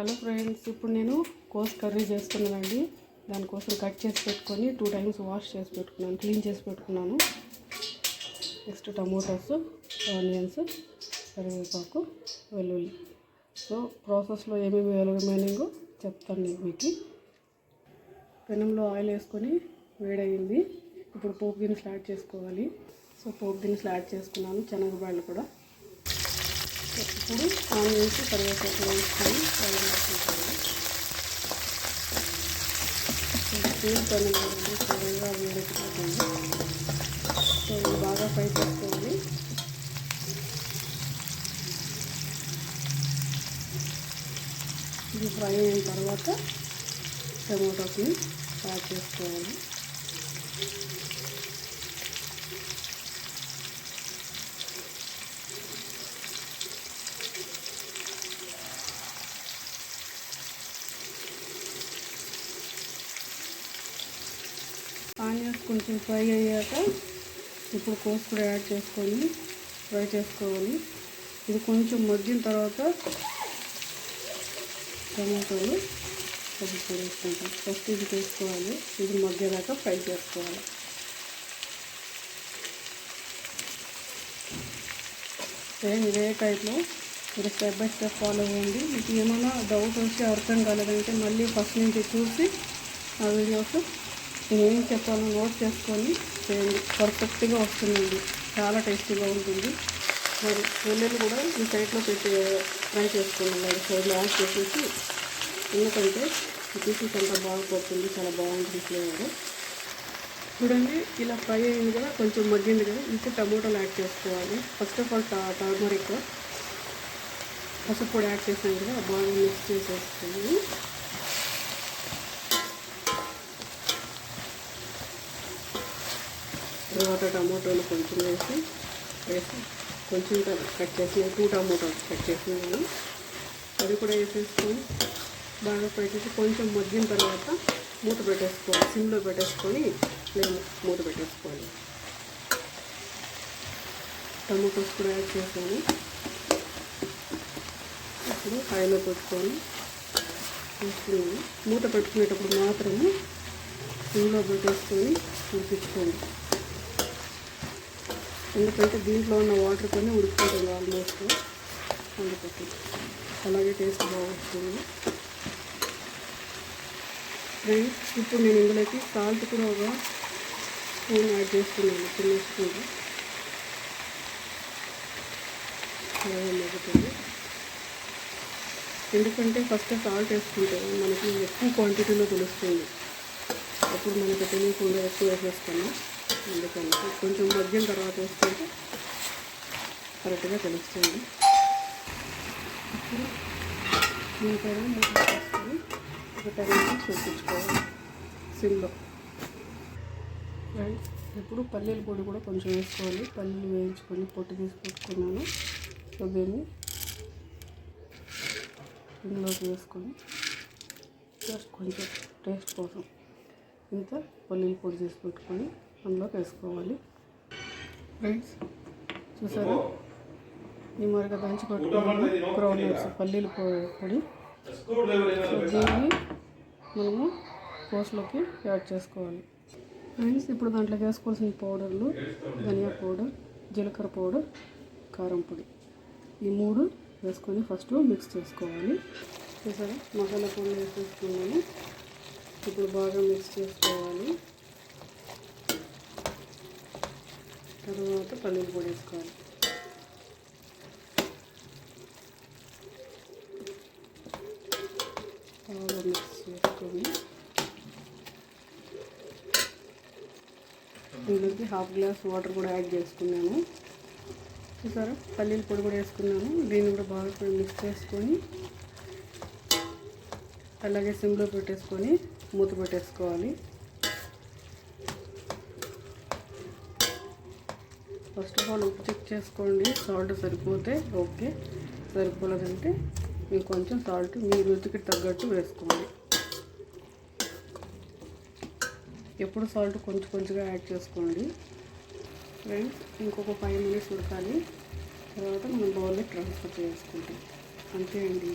Hello friends ఇప్పుడు నేను కోస్ కర్రీ చేస్తున్నానండి. దానికోసం కట్ చేసి పెట్టుకొని టూ టైమ్స్ వాష్ చేసి పెట్టుకున్నాను క్లీన్ చేసి పెట్టుకున్నాను. నెక్స్ట్ టమోటాస్ ఆనియన్స్ కరివేపాకు వెల్లుల్లి. సో ప్రాసెస్లో ఏమేమి రిమైనింగ్ చెప్తాను నేను మీకు. పెనంలో ఆయిల్ వేసుకొని వేడయింది. ఇప్పుడు పోపు దినుసులు యాడ్ చేసుకోవాలి. సో పోపు దినుసులు యాడ్ చేసుకున్నాను శనగబాళ్ళు కూడా. ఇప్పుడు ఆన్ చేసి కరివేపాకు వేసుకొని ఫ్రై చేసుకోవాలి స్పీడ్ త్వరగా వేడెక్కిపోతుంది. సో ఇది బాగా ఫ్రై చేసుకోవాలి. ఇది ఫ్రై అయిన తర్వాత టమాటోస్ని యాడ్ చేసుకోవాలి ఆనియన్స్ కొంచెం ఫ్రై అయ్యాక ఇప్పుడు కోస్ కూడా యాడ్ చేసుకొని ఫ్రై చేసుకోవాలి. ఇది కొంచెం మగ్గిన తర్వాత టమాటోలు అది కూడా వేసుకుంటాం. ఫస్ట్ ఇది వేసుకోవాలి. ఇది మగ్గేదాకా ఫ్రై చేసుకోవాలి. సేమ్ ఇదే టైప్లో మీరు స్టెప్ బై స్టెప్ ఫాలో అవ్వండి. మీకు ఏమైనా డౌట్ వచ్చి అర్థం కాలేదంటే మళ్ళీ ఫస్ట్ నుంచి చూసి ఆ వీడియోస్ ఏం చెప్పాలో నోట్ చేసుకొని చేయండి. పర్ఫెక్ట్గా వస్తుందండి. చాలా టేస్టీగా ఉంటుంది. మరి వెల్లుల్లి కూడా ఈ సైడ్లో పెట్టి ఫ్రై చేసుకోండి. వాడి సైడ్లో యాడ్ చేసేసి ఎందుకంటే పీసెస్ అంతా బాగా చాలా బాగుంటుంది ఫ్లేవర్. చూడండి ఇలా ఫ్రై అయింది కదా కొంచెం మగ్గింది కదా ఇప్పుడు టమోటాలు యాడ్ చేసుకోవాలి. ఫస్ట్ ఆఫ్ ఆల్ టర్మరిక్ పసుపు పొడి యాడ్ చేసాం కదా బాగా మిక్స్ చేసేస్తుంది తర్వాత టమాటోలు కొంచెం వేసి వేసి కొంచెం కట్ చేసి టూ టమాటోస్ కట్ చేసినాను. అది కూడా వేసేసుకొని బాగా పెట్టేసి కొంచెం మగ్గిన తర్వాత మూత పెట్టేసుకోవాలి. సిమ్లో పెట్టేసుకొని నేను మూత పెట్టేసుకోవాలి. టమాటోస్ కూడా యాడ్ చేసాను ఇప్పుడు కాయలో పెట్టుకొని మూత పెట్టుకునేటప్పుడు మాత్రము సిమ్లో పెట్టేసుకొని చూపించుకోండి. ఎందుకంటే దీంట్లో ఉన్న వాటర్ కొన్ని ఉడికిపోతుంది ఆల్మోస్ట్ అందుకని అలాగే టేస్ట్ బాగుంటుంది. ఫ్రెండ్స్ ఇప్పుడు నేను ఇందులోకి సాల్ట్ కూడా ఒక స్పూన్ యాడ్ చేస్తున్నాను చిన్న స్పూన్ అలాగే ఎందుకంటే ఫస్ట్ సాల్ట్ వేసుకుంటే మనకి ఎక్కువ క్వాంటిటీలో తెలుస్తుంది. అప్పుడు మనకి తెలియకుండా ఎక్కువ వేసేస్తాము. అందుకని కొంచెం మగ్గిన తర్వాత వేసుకుంటే కరెక్ట్గా తెలుస్తుంది. ఇప్పుడు దీనిపైన మూత వేసుకొని ఒక టైం చూపించుకోవాలి. సిమ్లో ఇప్పుడు పల్లీల పొడి కూడా కొంచెం వేసుకోవాలి. పల్లీలు వేయించుకొని పొట్టు తీసి పెట్టుకున్నాను. సో దీన్ని ఇందులోకి వేసుకొని జస్ట్ కొంచెం టేస్ట్ కోసం ఇంత పల్లీల పొడి తీసి పెట్టుకొని అందులోకి వేసుకోవాలి. ఫ్రెండ్స్ చూసారా? ఈ మరొక దంచి గ్రౌండ్ నట్స్ పల్లీల పొడి. దీన్ని మనము కోస్లోకి యాడ్ చేసుకోవాలి. ఫ్రెండ్స్ ఇప్పుడు దాంట్లోకి వేసుకోవాల్సిన పౌడర్లు ధనియా పౌడర్ జీలకర్ర పౌడర్ కారం పొడి. ఈ మూడు వేసుకొని ఫస్ట్ మిక్స్ చేసుకోవాలి. చూసారా? మసాలా పొడి వేసేసుకున్నాము. ఇప్పుడు బాగా మిక్స్ చేసుకోవాలి. తర్వాత పల్లీలు పొడి వేసుకోవాలి. బాగా మిక్స్ చేసుకొని ఇందులోకి హాఫ్ గ్లాస్ వాటర్ కూడా యాడ్ చేసుకున్నాను చూసారా? పల్లీల పొడి కూడా వేసుకున్నాను దీన్ని కూడా బాగా మిక్స్ చేసుకొని అలాగే సిమ్లో పెట్టేసుకొని మూత పెట్టేసుకోవాలి. ఫస్ట్ ఆఫ్ ఆల్ ఉప్పు చెక్ చేసుకోండి. సాల్ట్ సరిపోతే ఓకే. సరిపోలేదంటే మీకు కొంచెం సాల్ట్ మీ రుచికి తగ్గట్టు వేసుకోండి. ఎప్పుడు సాల్ట్ కొంచెం కొంచెంగా యాడ్ చేసుకోండి. ఫ్రెండ్స్ ఇంకొక ఫైవ్ మినిట్స్ ఉడకాలి. తర్వాత మనం బౌల్లో ట్రాన్స్ఫర్ చేసుకుంటాం. అంతే అండి.